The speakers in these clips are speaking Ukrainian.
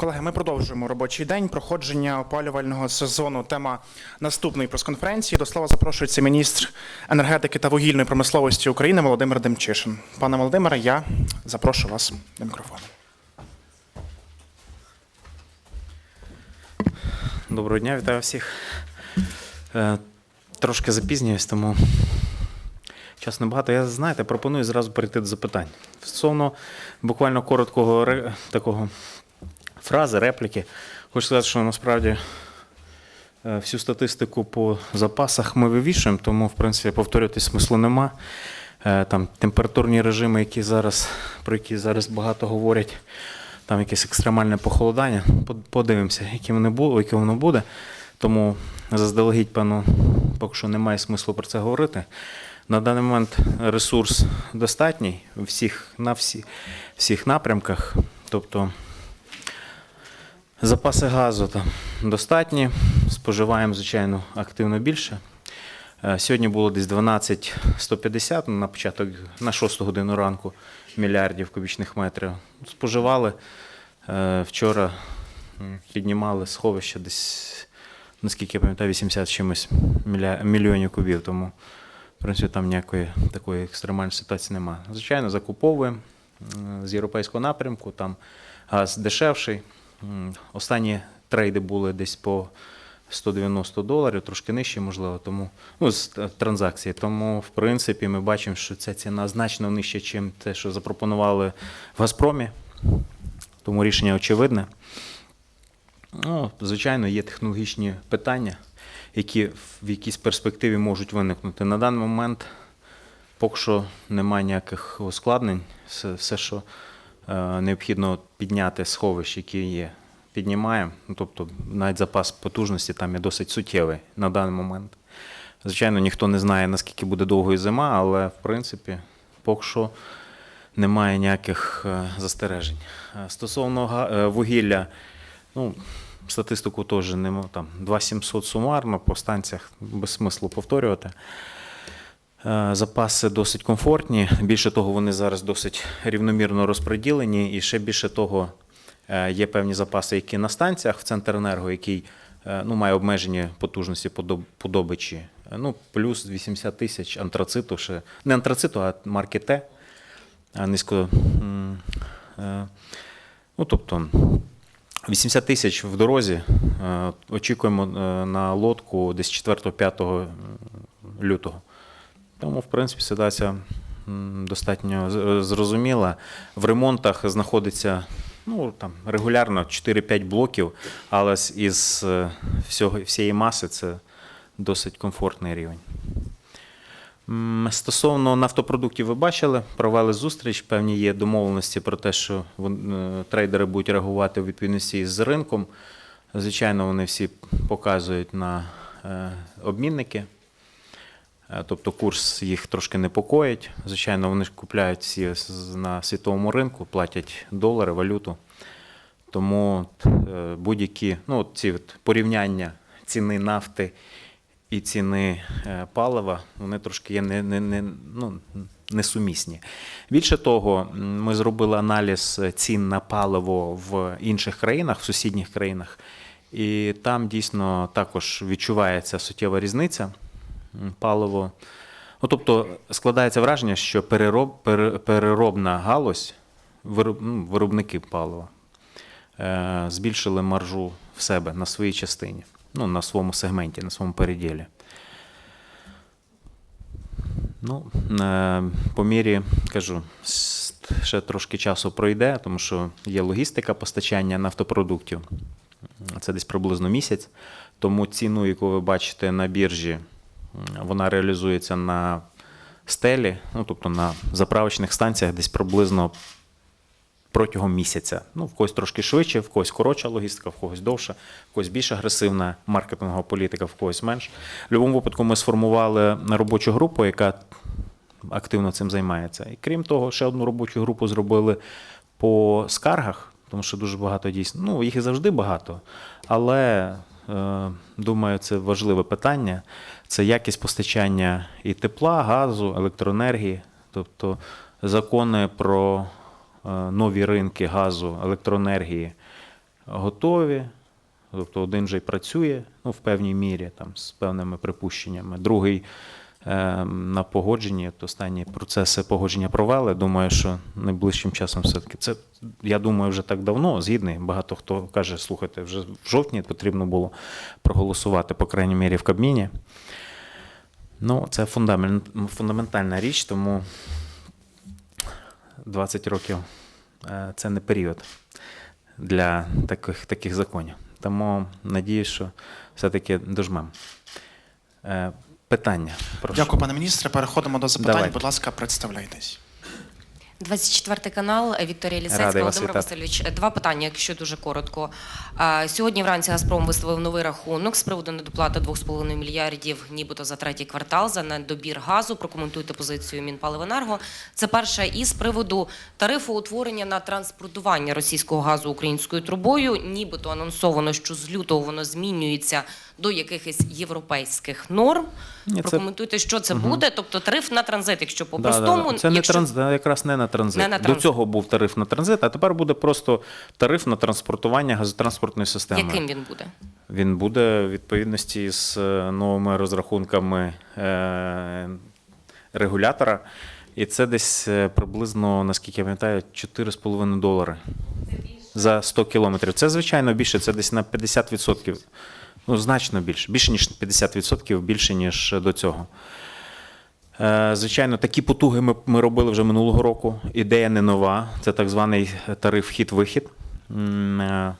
Колеги, ми продовжуємо робочий день проходження опалювального сезону. Тема наступної прес-конференції. До слова запрошується міністр енергетики та вугільної промисловості України Володимир Демчишин. Пане Володимире, я запрошую вас до мікрофону. Доброго дня, вітаю всіх. Е, Трошки запізнююсь, тому часу небагато. Я знаєте, пропоную зразу перейти до запитань. Стосовно буквально короткого такого фрази, репліки, хочу сказати, що насправді е, всю статистику по запасах ми вивішуємо, тому, в принципі, повторюватись смислу нема. Е, Там температурні режими, які зараз, про які зараз багато говорять, там якесь екстремальне похолодання. Подивимося, яке воно було, яке воно буде. Тому заздалегідь, певно, поки що немає смислу про це говорити. На даний момент ресурс достатній всіх, на всі, всіх напрямках. Тобто запаси газу там достатні, споживаємо, звичайно, активно більше. Е, Сьогодні було десь 12 150 на початок, на 6 годину ранку мільярдів кубічних метрів. Споживали. Е, Вчора піднімали сховище десь, наскільки я пам'ятаю, 80 чимось мільйонів кубів. Тому, в принципі, там ніякої такої екстремальної ситуації немає. Звичайно, закуповуємо з європейського напрямку, там газ дешевший. Останні трейди були десь по 190 доларів, трошки нижче, можливо, тому ну, з е, транзакції. Тому, в принципі, ми бачимо, що ця ціна значно нижча, ніж те, що запропонували в Газпромі. Тому рішення очевидне. Ну, звичайно, є технологічні питання, які в якійсь перспективі можуть виникнути. На даний момент поки що немає ніяких ускладнень. Все, що необхідно підняти сховищ, які є, піднімаємо. Ну, тобто навіть запас потужності там є досить суттєвий на даний момент. Звичайно, ніхто не знає, наскільки буде довгою зима, але в принципі, поки що немає ніяких е, застережень. Е, Стосовно е, вугілля, ну, статистику теж нема, там 2700 сумарно по станціях, без смислу повторювати. Е, Запаси досить комфортні. Більше того, вони зараз досить рівномірно розподілені. І ще більше того, е, є певні запаси, які на станціях в Центренерго, який е, ну, має обмежені потужності по доб- по добичі. Е, Ну, плюс 80 тисяч антрациту, ще не антрациту, а марки Т. Низько. Ну, тобто 80 тисяч в дорозі. Очікуємо на лодку десь 4-5 лютого. Тому, в принципі, ситуація достатньо зрозуміла. В ремонтах знаходиться ну, там, регулярно 4-5 блоків, але із е, всього, всієї маси це досить комфортний рівень. Стосовно нафтопродуктів, ви бачили, провели зустріч. Певні є домовленості про те, що е, трейдери будуть реагувати у відповідності з ринком. Звичайно, вони всі показують на е, обмінники. Е, Тобто курс їх трошки непокоїть. Звичайно, вони ж купляють всі на світовому ринку, платять долари, валюту. Тому е, будь-які ну, ці от порівняння ціни нафти і ціни е, палива, вони трошки є не, не, не, ну, несумісні. Більше того, ми зробили аналіз цін на паливо в інших країнах, в сусідніх країнах, і там дійсно також відчувається суттєва різниця. Паливо. Ну, тобто складається враження, що перероб, пере- переробна галузь, ну, виробники палива, е, збільшили маржу в себе на своїй частині, ну, на своєму сегменті, на своєму переділі. Ну, е, по мірі, кажу, ще трошки часу пройде, тому що є логістика постачання нафтопродуктів. Це десь приблизно місяць. Тому ціну, яку ви бачите на біржі, вона реалізується на стелі, ну, тобто на заправочних станціях десь приблизно протягом місяця. Ну, в когось трошки швидше, в когось коротша логістика, в когось довша, в когось більш агресивна маркетингова політика, в когось менш. В будь-якому випадку ми сформували робочу групу, яка активно цим займається. І крім того, ще одну робочу групу зробили по скаргах, тому що дуже багато дійсно. Ну, їх і завжди багато, але думаю, це важливе питання. Це якість постачання і тепла, газу, електроенергії, тобто закони про е, нові ринки газу, електроенергії готові. Тобто один вже й працює ну, в певній мірі, там, з певними припущеннями. Другий е, на погодженні, от останні процеси погодження провели. Думаю, що найближчим часом все-таки це, я думаю, вже так давно згідний. Багато хто каже, слухайте, вже в жовтні потрібно було проголосувати, по крайній мірі, в Кабміні. Ну, це фундамент, фундаментальна річ, тому 20 років е, це не період для таких, таких законів. Тому надію, що все-таки дожмемо. Питання. Прошу. Дякую, пане міністре. Переходимо до запитань. Давайте. Будь ласка, представляйтесь. 24 канал Вікторія Лісецька, Володимир. Васильович. Два питання, якщо дуже коротко. Сьогодні вранці Газпром виставив новий рахунок з приводу недоплати 2,5 мільярдів, нібито за третій квартал за недобір газу. Прокоментуйте позицію Мінпаливенерго. Це перше. І з приводу тарифу утворення на транспортування російського газу українською трубою, нібито анонсовано, що з лютого воно змінюється до якихось європейських норм. Ні, це- Прокоментуйте, що це буде. Тобто тариф на транзит, якщо по-простому. да, да. Це не якщо... транзит, якраз не на транзит. Не на До цього був тариф на транзит, а тепер буде просто тариф на транспортування газотранспортної системи. Яким він буде? Він буде в відповідності з е, новими розрахунками е, регулятора. І це десь е, приблизно, наскільки я пам'ятаю, 4,5 долари за 100 кілометрів. Це, звичайно, більше, це десь на 50%. Ну, значно більше. Більше, ніж 50% більше, ніж до цього. Е, Звичайно, такі потуги ми, ми робили вже минулого року. Ідея не нова. Це так званий тариф вхід-вихід. М, е,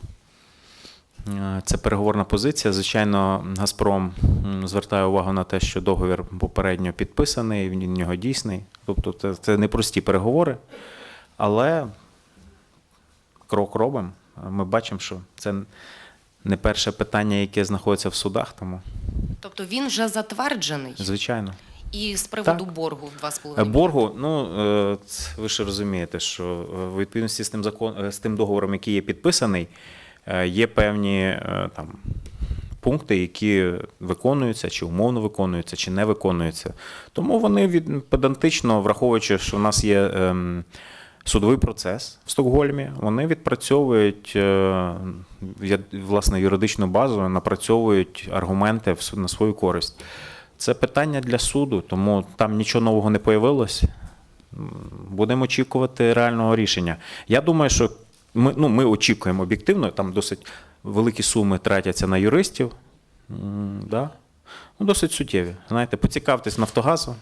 Е, Це переговорна позиція. Звичайно, Газпром звертає увагу на те, що договір попередньо підписаний, він в нього дійсний. Тобто це, це не прості переговори, але крок робимо. Ми бачимо, що це не перше питання, яке знаходиться в судах, тому Тобто він вже затверджений. звичайно. І з приводу Так. боргу в 2,5 Е, Боргу, ну е, ви ж розумієте, що е, в відповідності з тим закон з тим договором, який є підписаний, є певні там пункти, які виконуються, чи умовно виконуються, чи не виконуються. Тому вони від педантично, враховуючи, що в нас є. ем, Судовий процес в Стокгольмі вони відпрацьовують е, власне юридичну базу, напрацьовують аргументи на свою користь. Це питання для суду, тому там нічого нового не появилось. Будемо очікувати реального рішення. Я думаю, що ми, ну, ми очікуємо об'єктивно, там досить великі суми тратяться на юристів. Да? Ну, досить суттєві. Знаєте, поцікавтесь Нафтогазу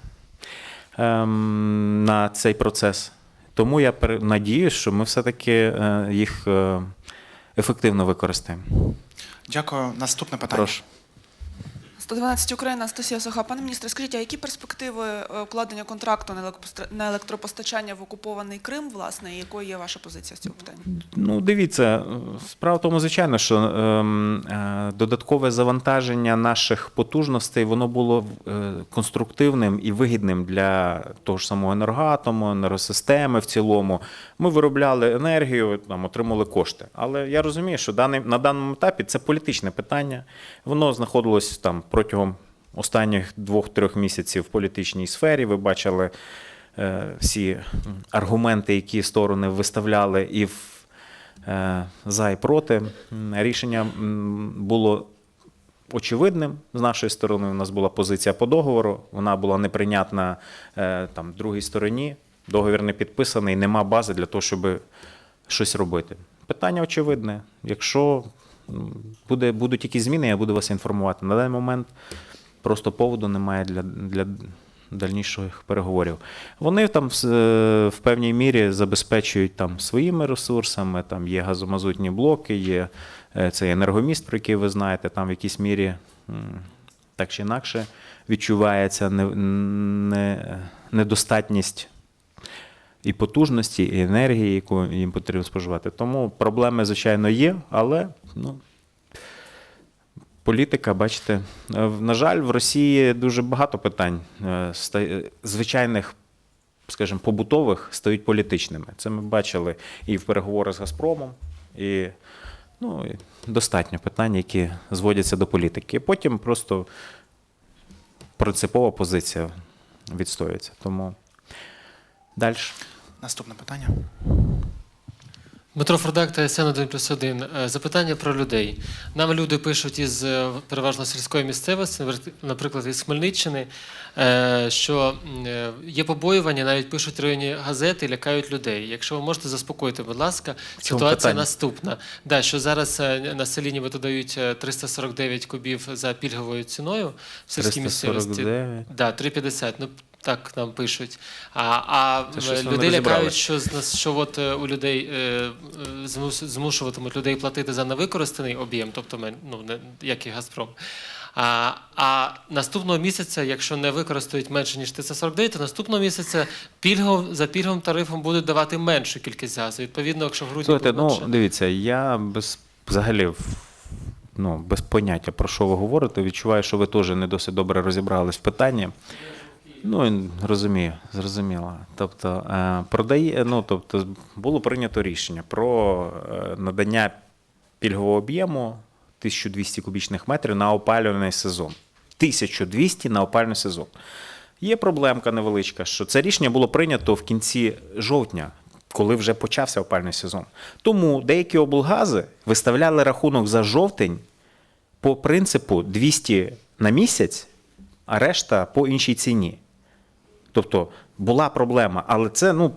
ем, на цей процес. Тому я надіюсь, що ми все-таки е, їх е, ефективно використаємо. Дякую. Наступне питання. Прошу. 112 Україна, Анастасія Соха. Пане міністре, скажіть, а які перспективи е, укладення контракту на електропостачання в окупований Крим, власне, і якою є ваша позиція з цього питання? Ну, дивіться, справа в тому, звичайно, що ем, е, додаткове завантаження наших потужностей воно було е, конструктивним і вигідним для того ж самого енергоатому, енергосистеми в цілому. Ми виробляли енергію, там отримали кошти. Але я розумію, що даний, на даному етапі це політичне питання. Воно знаходилось там протягом останніх двох-трьох місяців в політичній сфері. Ви бачили е, всі аргументи, які сторони виставляли, і в, е, за і проти. Рішення було очевидним з нашої сторони. У нас була позиція по договору, вона була неприйнятна е, там, другій стороні. Договір не підписаний, нема бази для того, щоб щось робити. Питання очевидне. Якщо буде, будуть якісь зміни, я буду вас інформувати. На даний момент просто поводу немає для, для дальніших переговорів. Вони там в, е, в певній мірі забезпечують там своїми ресурсами, там є газомазутні блоки, є е, цей енергоміст, про який ви знаєте, там в якійсь мірі так чи інакше відчувається не, не, недостатність і потужності, і енергії, яку їм потрібно споживати. Тому проблеми, звичайно, є, але ну, політика, бачите, на жаль, в Росії дуже багато питань е, звичайних, скажімо, побутових стають політичними. Це ми бачили і в переговорах з Газпромом, і, ну, достатньо питань, які зводяться до політики. Потім просто принципова позиція відстоюється. Тому далі. Наступне питання. Дмитро Фордак та СН 1 плюс 1. Е, Запитання про людей. Нам люди пишуть із е, переважно сільської місцевості, наприклад, із Хмельниччини, що е, є побоювання, навіть пишуть районні газети, лякають людей. Якщо ви можете заспокоїти, будь ласка, ситуація питання? наступна. Да, що зараз е, на селі нібито дають е, 349 кубів за пільговою ціною в сільській місцевості. 349. Да, 3,50. Ну так нам пишуть. А, а Це людей лякають, що що от е, у людей е, е, змушуватимуть людей платити за невикористаний об'єм, тобто ну як і Газпром. А, а наступного місяця, якщо не використають менше ніж 349, то наступного місяця пільгов за пільговим тарифом будуть давати меншу кількість газу. Відповідно, якщо в грудні Слухайте, ну дивіться, я без взагалі ну, без поняття про що ви говорите. Відчуваю, що ви теж не досить добре розібрались в питанні. Ну, розумію, зрозуміло. Тобто, е, продає, ну, тобто, було прийнято рішення про е, надання пільгового об'єму 1200 кубічних метрів на опалювальний сезон. 1200 на опалювальний сезон. Є проблемка невеличка, що це рішення було прийнято в кінці жовтня, коли вже почався опальний сезон. Тому деякі облгази виставляли рахунок за жовтень по принципу 200 на місяць, а решта по іншій ціні. Тобто була проблема, але це, ну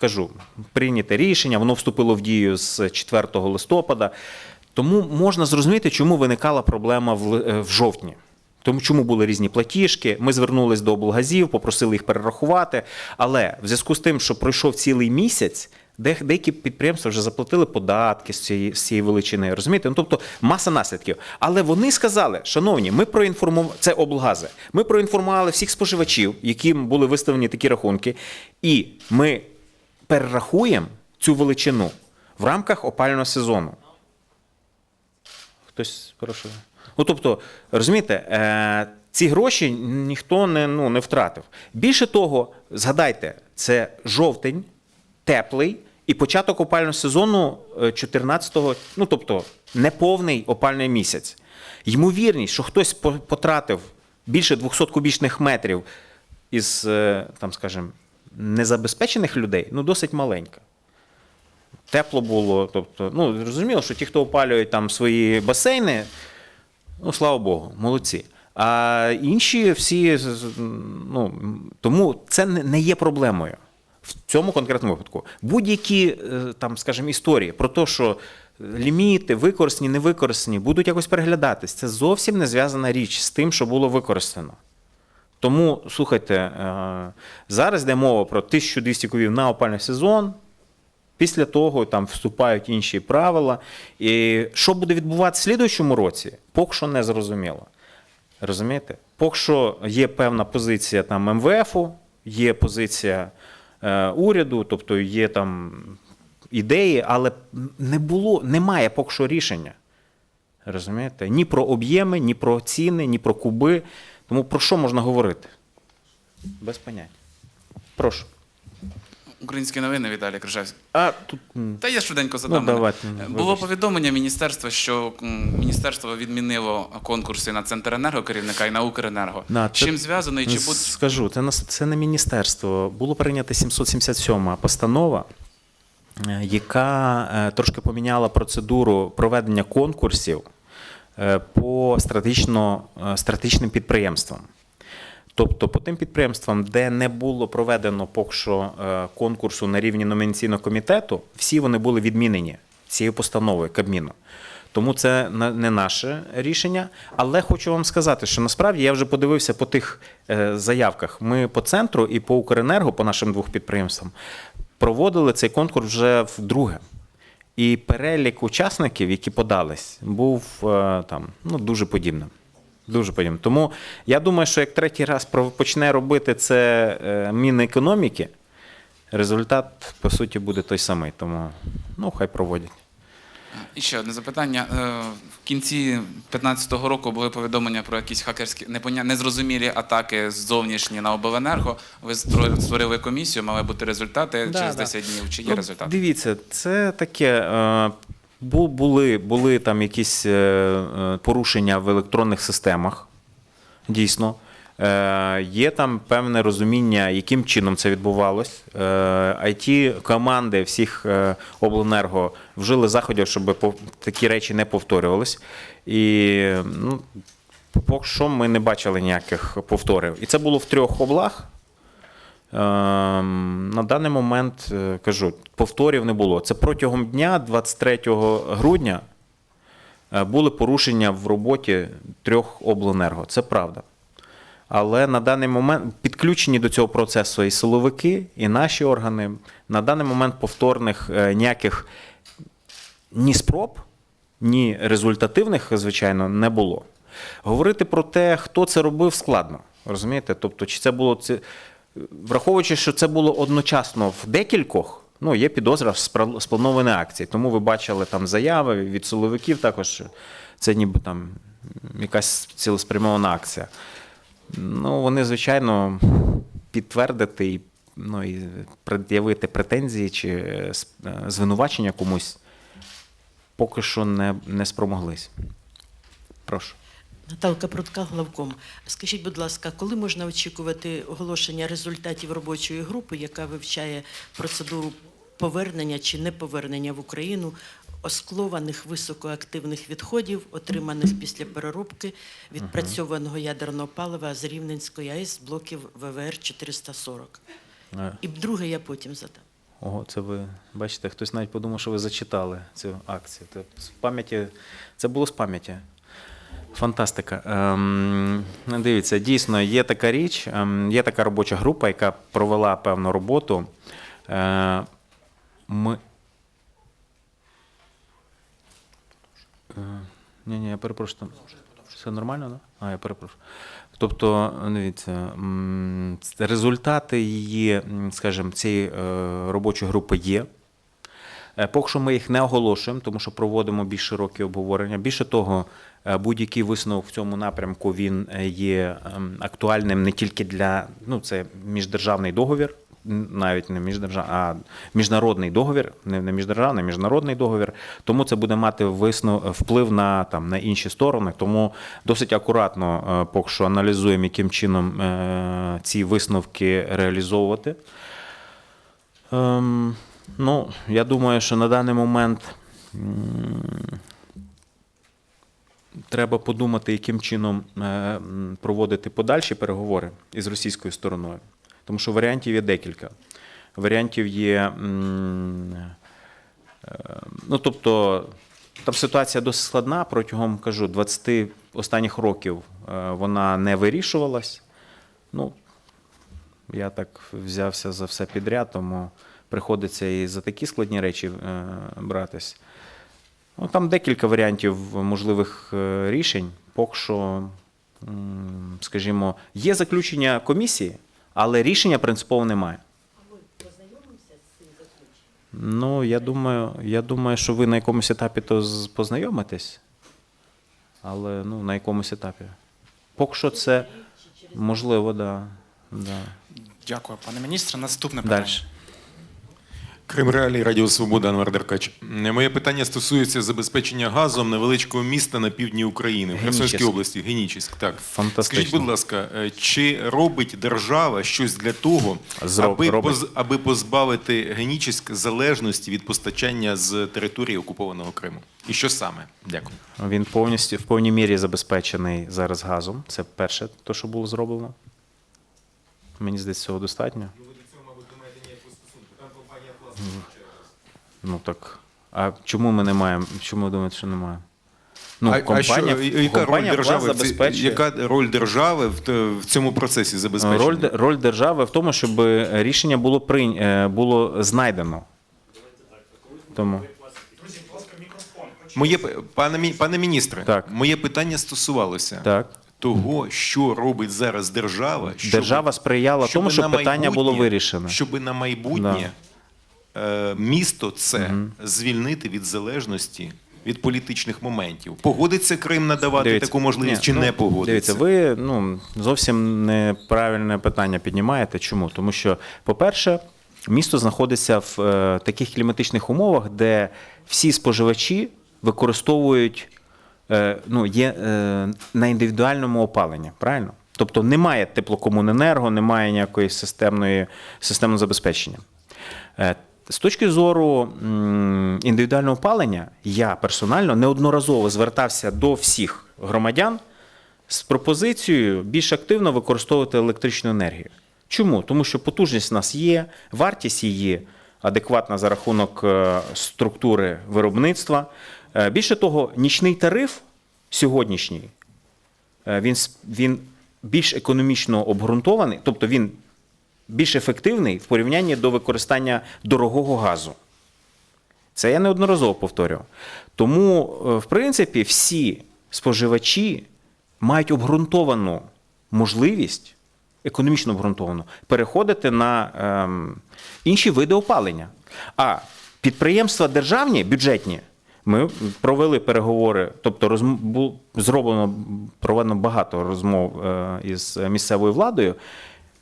кажу, прийняте рішення, воно вступило в дію з 4 листопада. Тому можна зрозуміти, чому виникала проблема в, е, в жовтні. Тому чому були різні платіжки, ми звернулись до облгазів, попросили їх перерахувати. Але в зв'язку з тим, що пройшов цілий місяць, де- деякі підприємства вже заплатили податки з цієї, з цієї величини. Розумієте? Ну, тобто маса наслідків. Але вони сказали, шановні, ми проінформували це облгази. Ми проінформували всіх споживачів, яким були виставлені такі рахунки, і ми перерахуємо цю величину в рамках опалювального сезону. Хтось прошу. Ну, тобто, розумієте, е, ці гроші ніхто не, ну, не втратив. Більше того, згадайте, це жовтень, теплий і початок опального сезону е, 14-го, ну тобто неповний опальний місяць. Ймовірність, що хтось по- потратив більше 200 кубічних метрів із, е, там, скажімо, незабезпечених людей, ну досить маленька тепло було. Тобто, ну, зрозуміло, що ті, хто опалюють там свої басейни, ну, слава Богу, молодці. А інші всі, ну, тому це не є проблемою в цьому конкретному випадку. Будь-які, е, там, скажімо, історії про те, що ліміти, використані, не використані, будуть якось переглядатись. Це зовсім не зв'язана річ з тим, що було використано. Тому, слухайте, е, зараз йде мова про 1200 кубів на опальний сезон. Після того там вступають інші правила. І що буде відбуватися в слідуючому році, поки що не зрозуміло. Розумієте? Поки що є певна позиція там МВФу, є позиція е, уряду, тобто є там ідеї, але не було, немає поки що рішення. Розумієте? Ні про об'єми, ні про ціни, ні про куби. Тому про що можна говорити? Без поняття. Прошу. Українські новини Віталій Крижевський. А тут. Та я швиденько задам. Ну, давайте, Е. Було повідомлення міністерства, що міністерство відмінило конкурси на Центренерго керівника і на Укренерго. На, Чим зв'язано і чи буде Скажу, це, це не міністерство. Було прийнято 777 постанова, е, яка е, трошки поміняла процедуру проведення конкурсів е, по стратегічно, стратегічним підприємствам. Тобто по тим підприємствам, де не було проведено поки що е, конкурсу на рівні номінаційного комітету, всі вони були відмінені цією постановою Кабміну. Тому це не наше рішення. Але хочу вам сказати, що насправді я вже подивився по тих е, заявках. Ми по центру і по Укренерго, по нашим двох підприємствам, проводили цей конкурс вже вдруге. І перелік учасників, які подались, був е, там ну, дуже подібним. Дуже подібним. Тому я думаю, що як третій раз почне робити це е, Мінекономіки, результат, по суті, буде той самий. Тому ну, хай проводять. І ще одне запитання. Е, В кінці 2015 року були повідомлення про якісь хакерські незрозумілі атаки зовнішні на обленерго. Ви створили комісію, мали бути результати Да, через да. 10 днів. Чи є Ну, результати? Дивіться, це таке. Е, бу- Були, були там якісь е, е, порушення в електронних системах, дійсно. Е, Є там певне розуміння, яким чином це відбувалось. it команди всіх е, обленерго вжили заходів, щоб такі речі не повторювались. І ну, поки що ми не бачили ніяких повторів. І це було в трьох облах. Ем, На даний момент е, кажу, повторів не було. Це протягом дня, 23 грудня, е, були порушення в роботі трьох обленерго. Це правда. Але на даний момент підключені до цього процесу і силовики, і наші органи. На даний момент повторних е, ніяких ні спроб, ні результативних, звичайно, не було. Говорити про те, хто це робив, складно. Розумієте? Тобто, чи це було це. Враховуючи, що це було одночасно в декількох, ну, є підозра спланованій акції. Тому ви бачили там заяви від силовиків також, що це ніби там якась цілеспрямована акція. Ну, вони, звичайно, підтвердити і, ну, і пред'явити претензії чи е, е, звинувачення комусь поки що не, не спромоглись. Прошу. Наталка Прудка, главком. Скажіть, будь ласка, коли можна очікувати оголошення результатів робочої групи, яка вивчає процедуру повернення чи неповернення в Україну осклованих високоактивних відходів, отриманих після переробки відпрацьованого ядерного палива з Рівненської АЕС блоків ВВР 440? Е, І друге я потім задам. Ого, це ви бачите, хтось навіть подумав, що ви зачитали цю акцію. Це з пам'яті, це було з пам'яті. Фантастика. Ем, дивіться, дійсно є така річ, ем, є така робоча група, яка провела певну роботу. Е, ми... Е, ні, ні, я перепрошую. Там... Все нормально, да? А, я перепрошую. Тобто, дивіться, результати її, скажімо, цієї е, робочої групи є. Е, Поки що ми їх не оголошуємо, тому що проводимо більш широкі обговорення. Більше того, е, будь-який висновок в цьому напрямку він е, є ем, актуальним не тільки для ну, це міждержавний договір, навіть не міждержав, а міжнародний договір, не, не міждержавний, а міжнародний договір. Тому це буде мати виснов, вплив на, там, на інші сторони. Тому досить акуратно поки що аналізуємо, яким чином ці висновки реалізовувати. Ну, я думаю, що на даний момент треба подумати, яким чином е, проводити подальші переговори із російською стороною. Тому що варіантів є декілька. Варіантів є. е, Ну, тобто, там ситуація досить складна. Протягом кажу, 20 останніх років е, вона не вирішувалась. Ну, я так взявся за все підряд, тому приходиться і за такі складні речі е, братись. Ну, там декілька варіантів можливих е, рішень. Поки що, скажімо, є заключення комісії, але рішення принципово немає. Ну, я думаю, я думаю, що ви на якомусь етапі то познайомитесь. Але ну, на якомусь етапі. Поки що це можливо, так. Да, да. Дякую, пане міністре. Наступне питання. Крим Реалії, Радіо Свобода, Анвар Деркач. Моє питання стосується забезпечення газом невеличкого міста на півдні України, в Херсонській області. Генічеськ, так. Фантастично. Скажіть, будь ласка, е, чи робить держава щось для того, аби, поз- аби позбавити Генічеськ залежності від постачання з території окупованого Криму? І що саме? Дякую. Він повністю в повній мірі забезпечений зараз газом. Це перше, то, що було зроблено. Мені здається, цього достатньо. Ну так. А чому ми не маємо? Чому ви думаєте, що немає? Ну, а, компанія, а що, яка роль держави, в забезпечує. яка роль держави в, в цьому процесі забезпечення? Роль, роль держави в тому, щоб рішення було прийнь, е, було знайдено. Тому Моє пане пане міністре, Так. моє питання стосувалося так. того, що робить зараз держава, щоб, Держава сприяла тому, щоб питання було вирішено. Щоб на майбутнє е, місто це звільнити від залежності від політичних моментів. Погодиться Крим надавати таку можливість ні, чи ну, не погодиться? Дивіться, ви ну, зовсім неправильне питання піднімаєте. Чому? Тому що, по-перше, місто знаходиться в е, таких кліматичних умовах, де всі споживачі використовують, е, ну, є е, на індивідуальному опаленні, правильно? Тобто немає теплокомуненерго, немає ніякої системної, системного забезпечення. Е, З точки зору індивідуального опалення, я персонально неодноразово звертався до всіх громадян з пропозицією більш активно використовувати електричну енергію. Чому? Тому що потужність в нас є, вартість її адекватна за рахунок е, структури виробництва. Е, Більше того, нічний тариф сьогоднішній е, він, він більш економічно обґрунтований, тобто він більш ефективний в порівнянні до використання дорогого газу. Це я неодноразово повторював. Тому, е, в принципі, всі споживачі мають обґрунтовану можливість, економічно обґрунтовану, переходити на ем, інші види опалення. А підприємства державні, бюджетні, ми провели переговори, тобто розм... бу- зроблено проведено багато розмов е, із місцевою владою.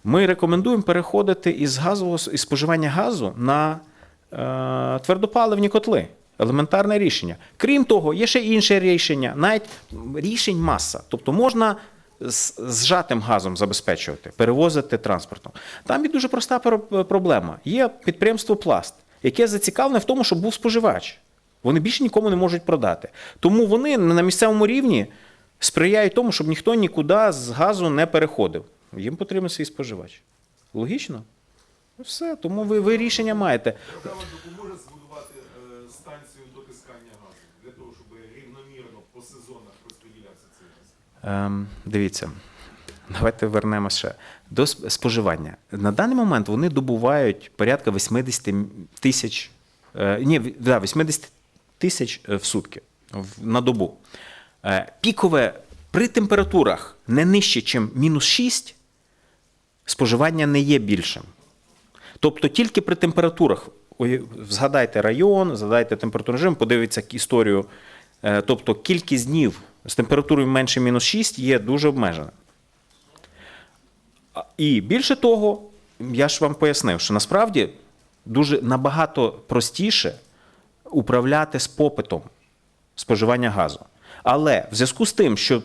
Ми рекомендуємо переходити із газового із споживання газу на е, твердопаливні котли. Елементарне рішення. Крім того, є ще інше рішення, навіть рішень маса. Тобто можна з зжатим газом забезпечувати, перевозити транспортом. Там є дуже проста проблема. Є підприємство Пласт, яке зацікавлене в тому, щоб був споживач. Вони більше нікому не можуть продати. Тому вони на місцевому рівні сприяють тому, щоб ніхто нікуди з газу не переходив. Їм потрібен свій споживач. Логічно? Ну, Все, тому ви, ви рішення маєте. Держава допоможе збудувати е, станцію дотискання газу для того, щоб рівномірно по сезонах розподілявся цей газ. Ем, дивіться, давайте вернемося ще до споживання. На даний момент вони добувають порядка 80 тисяч, е, ні, да, 80 тисяч е, в сутки на добу. Е, пікове при температурах не нижче, ніж мінус 6, споживання не є більшим. Тобто тільки при температурах, згадайте район, згадайте температурний режим, подивіться історію. Е, Тобто кількість днів з температурою менше мінус 6 є дуже обмежена. І більше того, я ж вам пояснив, що насправді дуже набагато простіше управляти з попитом споживання газу. Але в зв'язку з тим, що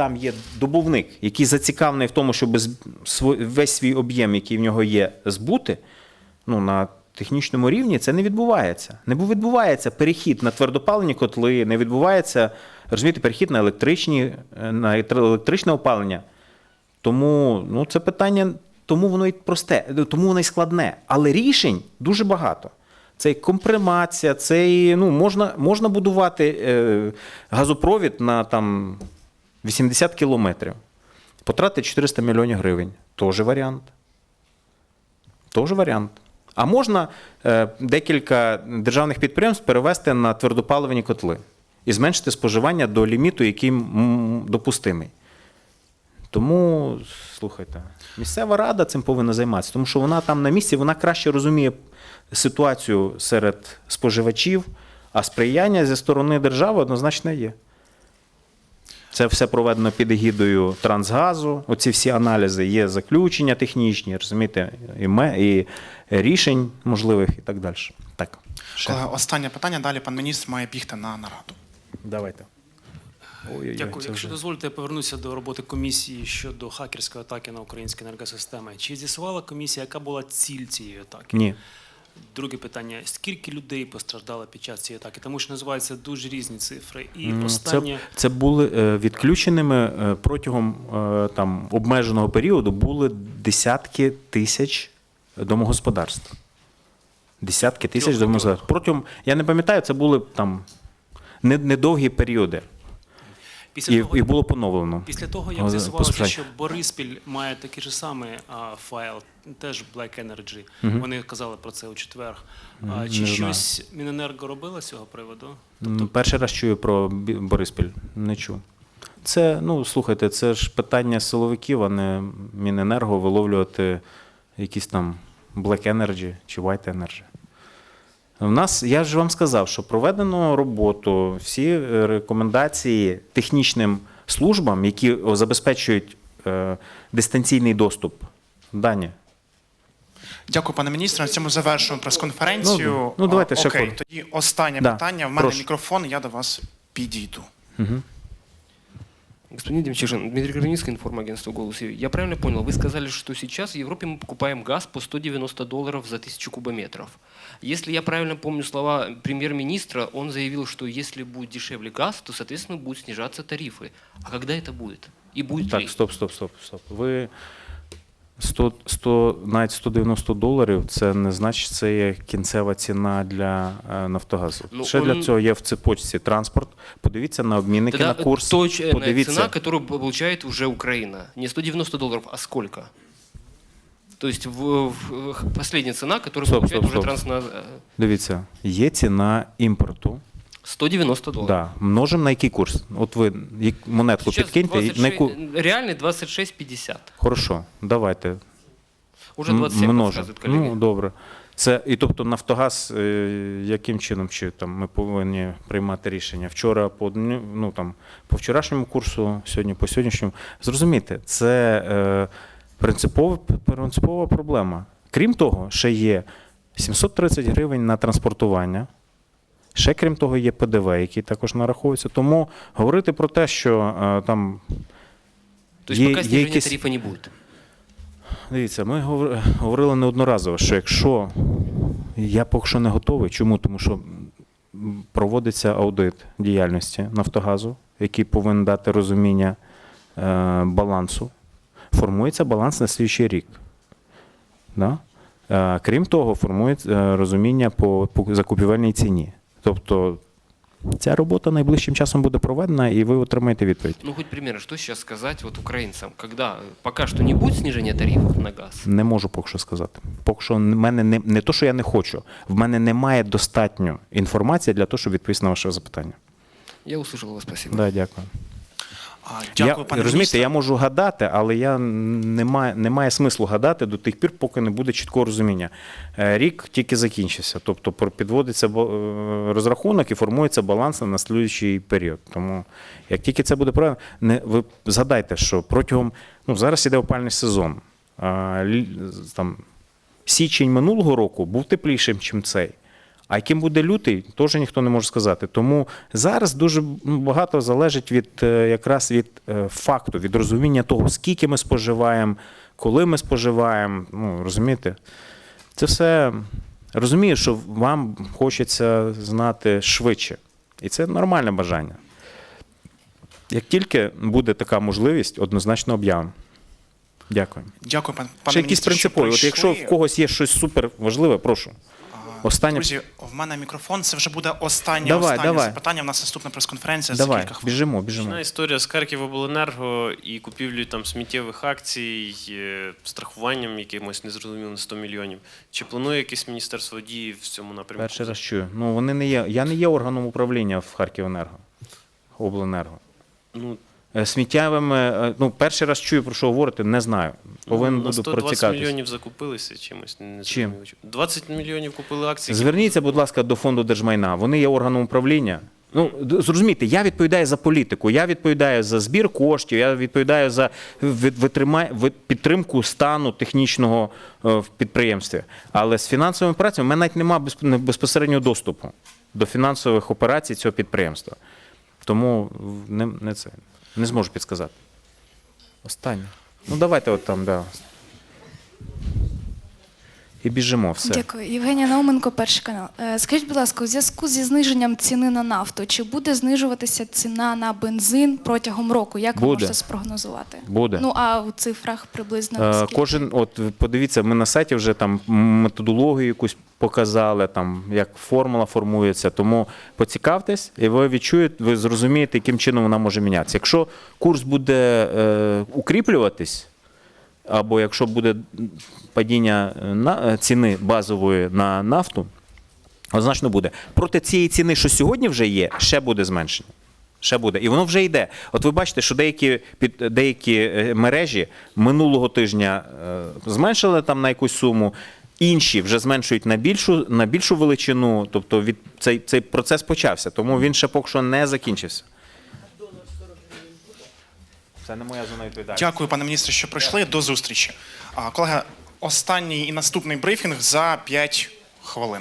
там є добувник, який зацікавлений в тому, щоб весь свій об'єм, який в нього є, збути, ну, на технічному рівні це не відбувається. Не відбувається перехід на твердопалені котли, не відбувається розумієте, перехід на, електричні, е, на електричне опалення. Тому ну, це питання, тому воно і просте, тому воно і складне. Але рішень дуже багато. Це і компримація, це і, ну, можна, можна будувати е, газопровід на там, 80 кілометрів. Потратити 400 мільйонів гривень. Тоже варіант. Тоже варіант. А можна е, декілька державних підприємств перевести на твердопаливні котли і зменшити споживання до ліміту, який допустимий. Тому, слухайте, місцева рада цим повинна займатися, тому що вона там на місці, вона краще розуміє ситуацію серед споживачів, а сприяння зі сторони держави однозначно є. Це все проведено під егідою Трансгазу. Оці всі аналізи є заключення технічні, розумієте, і, ме, і рішень можливих і так далі. Так. Ще. Колеги, останнє питання. Далі пан міністр має бігти на нараду. Давайте. Ой-ой-ой, Дякую. це Якщо вже- дозволите, я повернуся до роботи комісії щодо хакерської атаки на українські енергосистеми. Чи з'ясувала комісія, яка була ціль цієї атаки? Ні. Друге питання: скільки людей постраждало під час цієї атаки? Тому що називаються дуже різні цифри. І останнє Це, це були е, відключеними е, протягом е, там, обмеженого періоду були десятки тисяч домогосподарств. Десятки тисяч домогосподарств. Протягом, я не пам'ятаю, це були там недовгі періоди. Після І, того, і було поновлено. Після того, як з'ясувалося, що Бориспіль має такий же самий а, файл, теж Black Energy. Вони казали про це у четвер. А, чи не знаю. щось Міненерго робила з цього приводу? М, Перший раз чую про Бі- Бориспіль. Не чув. Це, ну, слухайте, це ж питання силовиків, а не Міненерго виловлювати якісь там Black Energy чи White Energy. У нас, я ж вам сказав, що проведено роботу, всі е, рекомендації технічним службам, які забезпечують е, дистанційний доступ. Дані. Дякую, пане міністре. На цьому завершуємо прес-конференцію. Ну, ну, давайте ще Окей, тоді останнє Да, питання. В мене прошу. мікрофон, я до вас підійду. Угу. Господин Демчишин, Дмитрий Корницкий, информагентство «Голос». Я правильно понял, вы сказали, что сейчас в Европе мы покупаем газ по 190 долларов за тысячу кубометров. Если я правильно помню слова премьер-министра, он заявил, что если будет дешевле газ, то, соответственно, будут снижаться тарифы. А когда это будет? И будет ли? Так, стоп, стоп, стоп, стоп. Ви 100, 100, навіть 190 доларів це не значить, це є кінцева ціна для е, Нафтогазу. Ну, Ще для цього є в цепочці транспорт. Подивіться на обмінники, Тогда на курс. точная Подивіться. цена, которую получает уже Украина. Не 190 долларов, а сколько? То есть в, в- последняя цена, которую Стоп, получает стоп, уже стоп. трансна... Дивіться, є ціна імпорту. 190 долларов. Да. Множимо на який курс? От ви як монетку Сейчас підкиньте. і 26, На яку... реальный 26,50. Хорошо, давайте. Уже М- 27 множимо. коллеги. Ну, добре. Це, і тобто Нафтогаз, е, яким чином чи там ми повинні приймати рішення? Вчора по дню, ну там по вчорашньому курсу, сьогодні по сьогоднішньому. Зрозумійте, це е, принципова, принципова проблема. Крім того, ще є 730 гривень на транспортування. Ще крім того, є ПДВ, який також нараховується. Тому говорити про те, що е, там То есть є, пока є снижения якісь тарифа не будет. Дивіться, ми говорили неодноразово, що якщо я поки що не готовий, чому? Тому що проводиться аудит діяльності Нафтогазу, який повинен дати розуміння е, балансу. Формується баланс на слідчий рік. Да? Е, крім того, формується е, розуміння по закупівельній ціні. Тобто ця робота найближчим часом буде проведена, і ви отримаєте відповідь. Ну, хоч примір, що зараз сказати от українцям, коли поки пока что не буде зниження тарифів на газ, Не можу поки що сказати. Поки що в мене не, не то, що я не хочу, в мене немає достатньо інформації для того, щоб відповісти на ваше запитання. я услышал вас, спасибо. Да, дякую. Дякую, я, пане розумієте, я можу гадати, але я немає, немає смислу гадати до тих пір, поки не буде чіткого розуміння. Е, Рік тільки закінчився, тобто підводиться е, розрахунок і формується баланс на наслідуючий період. Тому як тільки це буде правильно, не ви згадайте, що протягом ну зараз іде опальний сезон. А, там січень минулого року був теплішим, ніж цей. А яким буде лютий, теж ніхто не може сказати. Тому зараз дуже багато залежить від е, якраз від е, факту, від розуміння того, скільки ми споживаємо, коли ми споживаємо. Ну, розумієте? Це все розумію, що вам хочеться знати швидше. І це нормальне бажання. Як тільки буде така можливість, однозначно об'явимо. Дякую. Дякую, пан- пане Ще якісь принципові. От якщо в когось є щось супер важливе, прошу. Останнє Друзі, в мене мікрофон. Це вже буде останнє, Давай, останнє давай. запитання. У нас наступна прес-конференція за кілька хвилин. біжимо, біжимо. Почина історія з Харківобленерго і купівлею там сміттєвих акцій, е, страхуванням якимось незрозумілим 100 мільйонів. Чи планує якесь міністерство дії в цьому напрямку? Перший раз чую. Ну вони не є. Я не є органом управління в Харківенерго, обленерго. Ну, Е, Сміттєвими, е, ну перший раз чую, про що говорите, не знаю. Повинен Ну, буду 120 процікатись. мільйонів закупилися чимось. Не Чим? 20 мільйонів купили акцій. Зверніться, будь ласка, до фонду держмайна. Вони є органом управління. Ну, зрозумійте, я відповідаю за політику, я відповідаю за збір коштів, я відповідаю за від- витрима- ви- підтримку стану технічного е, в підприємстві. Але з фінансовими операціями в мене навіть немає безпосереднього доступу до фінансових операцій цього підприємства. Тому не, не це не зможу підсказати. Останнє. Ну давайте от там, да. І біжимо все. Дякую. Євгенія Науменко, перший канал. Е, Скажіть, будь ласка, у зв'язку зі зниженням ціни на нафту, чи буде знижуватися ціна на бензин протягом року? Як ви Буде. можете спрогнозувати? Буде. Ну а у цифрах приблизно Е? Кожен, от подивіться, ми на сайті вже там методологію якусь показали, там як формула формується. Тому поцікавтесь, і ви відчуєте, ви зрозумієте, яким чином вона може мінятися. Якщо курс буде е, укріплюватись, або якщо буде падіння е, е, ціни базової на нафту, однозначно буде. Проти цієї ціни, що сьогодні вже є, ще буде зменшення. Ще буде. І воно вже йде. От ви бачите, що деякі, під, деякі е, мережі минулого тижня зменшили там на якусь суму, інші вже зменшують на більшу, на більшу величину. Тобто від, цей, цей процес почався, тому він ще поки що не закінчився. Це не моя зона відповідальності. Дякую, пане міністре, що прийшли. До зустрічі. А, Колега, останній і наступний брифінг за 5 хвилин.